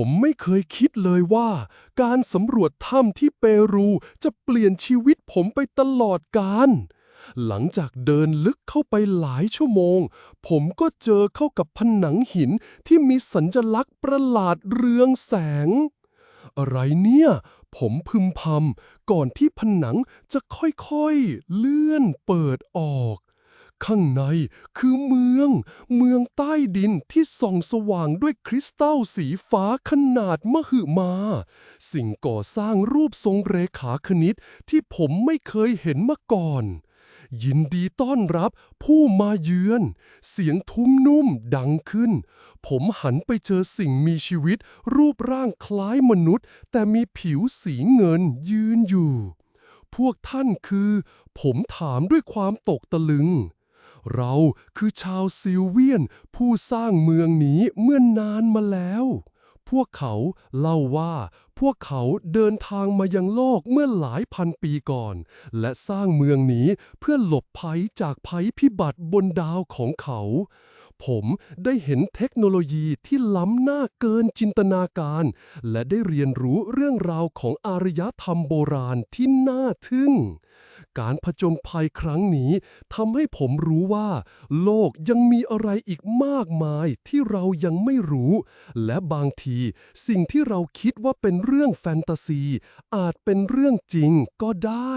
ผมไม่เคยคิดเลยว่า การสำรวจถ้ำที่เปรูจะเปลี่ยนชีวิตผมไปตลอดกาลหลังจากเดินลึกเข้าไปหลายชั่วโมง ผมก็เจอเข้ากับผนังหินที่มีสัญลักษณ์ประหลาดเรืองแสง อะไรเนี่ย ผมพึมพำก่อนที่ผนังจะค่อยๆ เลื่อนเปิดออก ข้างในคือเมือง เมืองใต้ดินที่ส่องสว่างด้วยคริสตัลสีฟ้าขนาดมหึมา สิ่งก่อสร้างรูปทรงเรขาคณิตที่ผมไม่เคยเห็นมาก่อน ยินดีต้อนรับผู้มาเยือน เสียงทุ้มนุ่มดังขึ้น ผมหันไปเจอสิ่งมีชีวิต รูปร่างคล้ายมนุษย์ แต่มีผิวสีเงินยืนอยู่พวกท่านคือ ผมถามด้วยความตกตะลึง เราคือชาวซิลเวียน ผู้สร้างเมืองนี้เมื่อนนานมาแล้ว พวกเขาเล่าว่าพวกเขาเดินทางมายังโลกเมื่อหลายพันปีก่อน และสร้างเมืองนี้เพื่อหลบภัยจากภัยพิบัติบนดาวของเขา ผมได้เห็นเทคโนโลยีที่ล้ำหน้าเกินจินตนาการ และได้เรียนรู้เรื่องราวของอารยธรรมโบราณที่น่าทึ่ง การผจญภัยครั้งนี้ทำให้ผมรู้ว่า โลกยังมีอะไรอีกมากมายที่เรายังไม่รู้ และบางทีสิ่งที่เราคิดว่าเป็นเรื่องแฟนตาซี อาจเป็นเรื่องจริงก็ได้